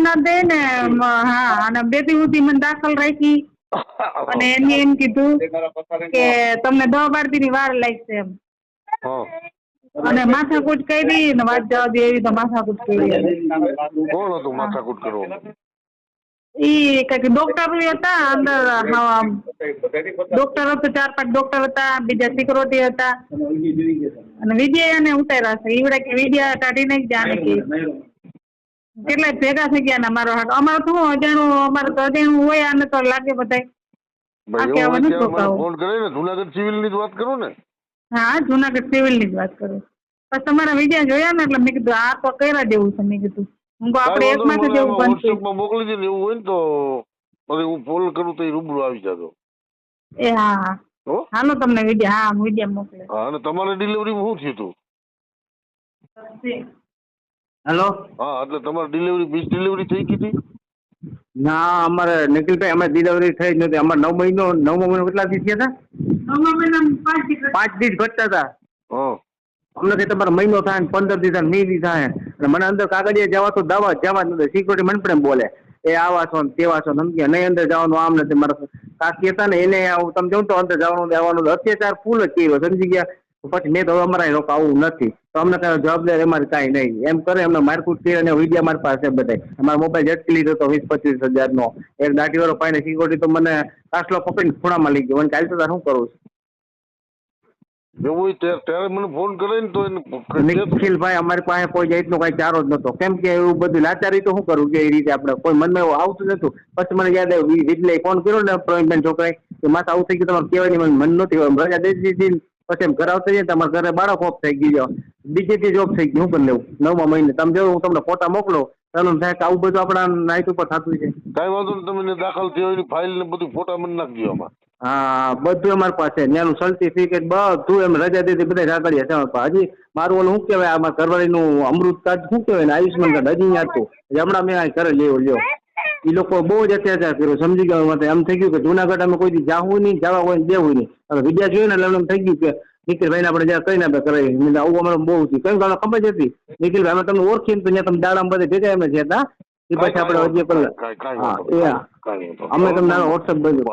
ના દે ને હા અને બે સુધી મને દાખલ રાખી. અને એને એમ કીધું કે તમને દસ બાર દી ની વાર લાગશે એમ. અને માથાકૂટ કરી ને વાત જવા દે એવી તો માથાકૂટ કરી કોણ હતું માથાકૂટ કરવો? ઈ કંઈક ડોક્ટર હતા અંદર ડોક્ટર હતા ચાર પાંચ ડોક્ટર હતા બીજા સિક્યુરિટી હતા. અને વિજય એને ઉતાર્યા છે. ઈવડે કે વિજય કાઢી નાખી જાણે કે કેટલાય ભેગા થઈ ગયા ને મારો હાથ. અમારે તો શું અજાણું અમારે તો અજાણું હોય આને તો લાગે? ફોન કરે ને જુનાગઢ સિવિલની જ વાત કરું ને? હા જુનાગઢ સિવિલની જ વાત કરું. તમારા વિજય જોયા ને એટલે મેં કીધું આ તો કર્યા છે મેં કીધું. હું આપણે એક માથે જેવું મોકલી દે એવું હોય ને તો પછી હું ફોન કરું તો એ રૂબરૂ આવી જતો એ હા હાલો તમને હા વિજય મોકલે હા અને તમારે ડિલિવરી શું થયું હતું? હેલો? હા એટલે તમારે ડિલિવરી બીજ ડિલિવરી થઈ ગઈ હતી? ના અમારે નિખિલભાઈ અમે ડિલિવરી થઈ જ નથી અમારે નવ મહિનો નવ મહિનો કેટલા દિવસ થયા હતા? પાંચ દિવસ ઘટતા હતા. અમને કે તમારે મહિનો થાય ને પંદર દિવસ થાય વીસ થાય. અને મને અંદર કાગળિયા જવા તો દવા જવા જ નથી. સિક્યુરિટી મને પણ એમ બોલે એ આવા છો ને તેવા છો ધમકી નહીં અંદર જવાનું આમ નથી. મારા કાકી હતા ને એને તમે જોઉં તો અંદર જવાનું દેવાનું અત્યાચાર ફૂલ જ કર્યો. સમજી ગયા? પછી મેં તો અમારા લોકો આવું નથી. તો અમને કઈ જવાબદારી અમારી કાંઈ નહીં. એમ કરે એમને મારકૂટ કરી અને વિડીયા મારી પાસે બધાય. અમારો મોબાઈલ ઝટકી લીધો હતો વીસ પચીસ હજાર નો એક દાઢીવાળો પાઈને સિક્યોરિટી તો મને કાસલો પકડીને ખૂણામાં લઈ ગયો. મને કાલે તો શું કરું એવું ત્યારે મને ફોન કરે ને તો નિખિલભાઈ અમારી પાસે કોઈ જાતનો કઈ ચારો જ નતો કેમ કે એવું બધું લાચારી તો શું કરું કે એ રીતે આપણે કોઈ મનમાં એવું આવતું નતું પછી મને યાદ આવ્યું વિજલે ફોન કર્યો ને પ્રવીણબેન છોકરાએ કે માથા આવું થઈ ગયું તમારે કહેવાય નહીં મને મન નહોતી. રજા દઈ દીધી પછી એમ ઘર આવતા જઈએ તમારા ઘરે બાળક ઓફ થઈ ગયો. બીજેથી જોબ થઈ ગયું. હું કરી લેવું? નવમા મહિને. તમે જો હું તમને ફોટા મોકલો તમને થાય કે આવું બધું આપણા નાઇટ ઉપર થતું છે. કઈ વાંધો નહીં તમે દાખલ થયો એની ફાઇલ ને બધું ફોટા મને નાખજો આમાં. હા બધું અમારી પાસે. ત્યાંનું સર્ટિફિકેટ બધું એમ રજા દીધી બધા કાગળિયા છે હજી મારું ઓલું શું કહેવાય આમાં ઘરવાળીનું અમૃત કાર્ડ શું કહેવાય ને આયુષ્યમાન કાર્ડ હજી અહીંયા હતું. હમણાં મેં આ ઘરે લેવો લ્યો. એ લોકો બહુ જ અત્યાચાર કર્યો સમજી ગયો માટે એમ થઈ ગયું કે જુનાગઢ અમે કોઈ જાવું નહીં જવા હોય ને દેવું નહીં. હવે વિદ્યા જોયું ને એટલે એમ થઈ ગયું કે નિખિલભાઈને આપણે જ્યાં કઈ ના કરાવી મેં આવું અમારે બહુ થયું કયું તમને ખબર જ હતી. નિખિલભાઈ અમે તમને ઓળખીને તો ત્યાં તમે દાડામાં બધે ભેગા એમ જ હતા. એ પછી આપણે હજી નહીં. અમે તમને વોટ્સઅપ બધું